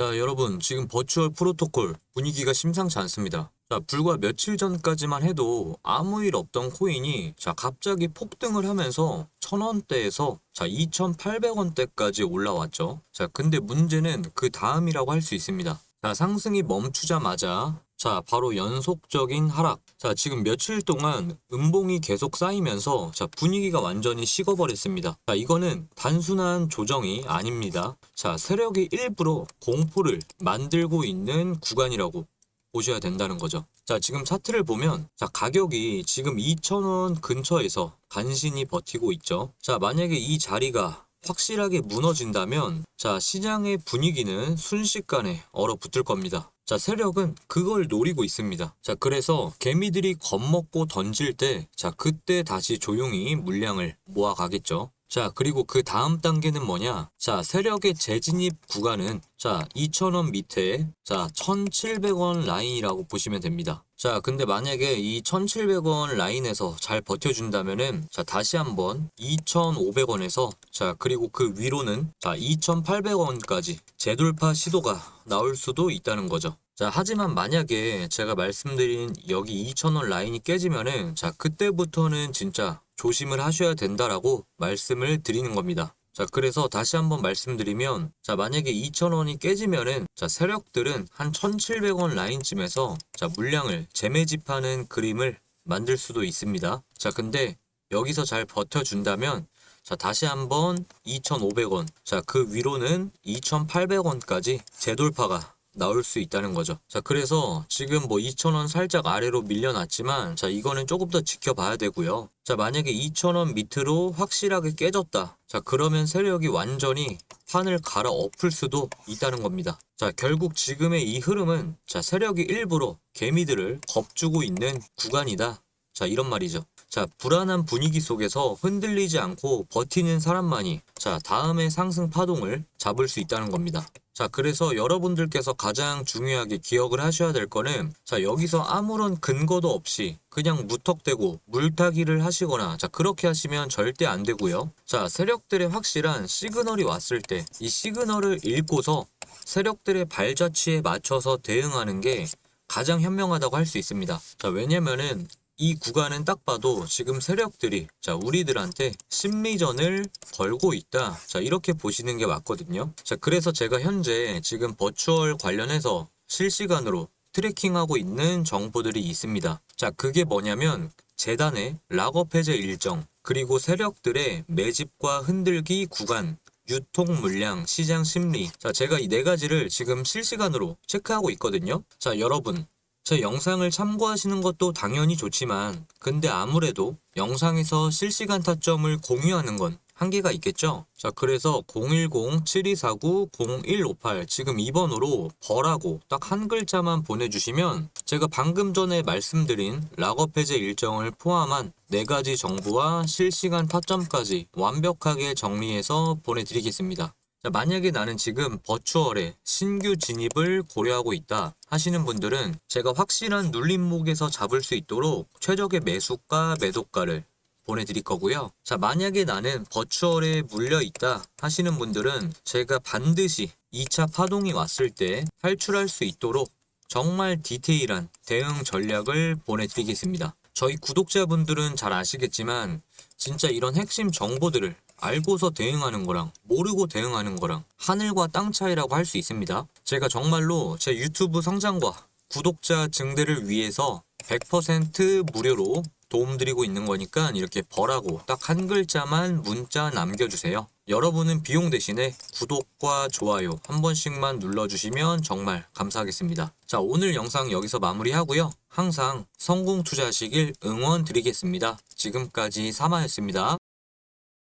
자, 여러분, 지금 버추얼 프로토콜 분위기가 심상치 않습니다. 자, 불과 며칠 전까지만 해도 아무 일 없던 코인이 자, 갑자기 폭등을 하면서 1000원대에서 자, 2800원대까지 올라왔죠. 자, 근데 문제는 그 다음이라고 할 수 있습니다. 자, 상승이 멈추자마자 자, 바로 연속적인 하락. 자, 지금 며칠 동안 음봉이 계속 쌓이면서 자, 분위기가 완전히 식어버렸습니다. 자, 이거는 단순한 조정이 아닙니다. 자, 세력이 일부러 공포를 만들고 있는 구간이라고 보셔야 된다는 거죠. 자, 지금 차트를 보면 자, 가격이 지금 2,000원 근처에서 간신히 버티고 있죠. 자, 만약에 이 자리가 확실하게 무너진다면 자, 시장의 분위기는 순식간에 얼어붙을 겁니다. 자, 세력은 그걸 노리고 있습니다. 자, 그래서 개미들이 겁먹고 던질 때, 자, 그때 다시 조용히 물량을 모아가겠죠. 자, 그리고 그 다음 단계는 뭐냐? 자, 세력의 재진입 구간은 자, 2,000원 밑에 자, 1,700원 라인이라고 보시면 됩니다. 자, 근데 만약에 이 1,700원 라인에서 잘 버텨준다면은 자, 다시 한번 2,500원에서 자, 그리고 그 위로는 자, 2,800원까지 재돌파 시도가 나올 수도 있다는 거죠. 자, 하지만 만약에 제가 말씀드린 여기 2,000원 라인이 깨지면은 자, 그때부터는 진짜 조심을 하셔야 된다라고 말씀을 드리는 겁니다. 자, 그래서 다시 한번 말씀드리면, 자, 만약에 2,000원이 깨지면은, 자, 세력들은 한 1,700원 라인쯤에서, 자, 물량을 재매집하는 그림을 만들 수도 있습니다. 자, 근데 여기서 잘 버텨준다면, 자, 다시 한번 2,500원, 자, 그 위로는 2,800원까지 재돌파가 나올 수 있다는 거죠. 자, 그래서 지금 뭐 2,000원 살짝 아래로 밀려났지만, 자, 이거는 조금 더 지켜봐야 되고요. 자, 만약에 2,000원 밑으로 확실하게 깨졌다. 자, 그러면 세력이 완전히 판을 갈아 엎을 수도 있다는 겁니다. 자, 결국 지금의 이 흐름은, 자, 세력이 일부러 개미들을 겁주고 있는 구간이다. 자, 이런 말이죠. 자, 불안한 분위기 속에서 흔들리지 않고 버티는 사람만이 자, 다음의 상승 파동을 잡을 수 있다는 겁니다. 자, 그래서 여러분들께서 가장 중요하게 기억을 하셔야 될 거는 자, 여기서 아무런 근거도 없이 그냥 무턱대고 물타기를 하시거나 자, 그렇게 하시면 절대 안 되고요. 자, 세력들의 확실한 시그널이 왔을 때 이 시그널을 읽고서 세력들의 발자취에 맞춰서 대응하는 게 가장 현명하다고 할 수 있습니다. 자, 왜냐면은 이 구간은 딱 봐도 지금 세력들이 자 우리들한테 심리전을 걸고 있다. 자 이렇게 보시는 게 맞거든요. 자 그래서 제가 현재 지금 버추얼 관련해서 실시간으로 트래킹하고 있는 정보들이 있습니다. 자 그게 뭐냐면 재단의 락업 해제 일정 그리고 세력들의 매집과 흔들기 구간 유통 물량, 시장 심리. 자, 제가 이 네 가지를 지금 실시간으로 체크하고 있거든요. 자, 여러분. 제 영상을 참고하시는 것도 당연히 좋지만, 근데 아무래도 영상에서 실시간 타점을 공유하는 건 한계가 있겠죠? 자, 그래서 010-7249-0158 지금 2번으로 벌하고 딱 한 글자만 보내주시면 제가 방금 전에 말씀드린 락업 해제 일정을 포함한 네 가지 정보와 실시간 타점까지 완벽하게 정리해서 보내드리겠습니다. 자, 만약에 나는 지금 버추얼에 신규 진입을 고려하고 있다 하시는 분들은 제가 확실한 눌림목에서 잡을 수 있도록 최적의 매수가 매도가를 보내드릴 거고요. 자, 만약에 나는 버추얼에 물려 있다 하시는 분들은 제가 반드시 2차 파동이 왔을 때 탈출할 수 있도록 정말 디테일한 대응 전략을 보내드리겠습니다. 저희 구독자분들은 잘 아시겠지만 진짜 이런 핵심 정보들을 알고서 대응하는 거랑 모르고 대응하는 거랑 하늘과 땅 차이라고 할 수 있습니다. 제가 정말로 제 유튜브 성장과 구독자 증대를 위해서 100% 무료로 도움드리고 있는 거니까 이렇게 벌하고 딱 한 글자만 문자 남겨주세요. 여러분은 비용 대신에 구독과 좋아요 한 번씩만 눌러주시면 정말 감사하겠습니다. 자, 오늘 영상 여기서 마무리하고요. 항상 성공 투자하시길 응원 드리겠습니다. 지금까지 사마였습니다.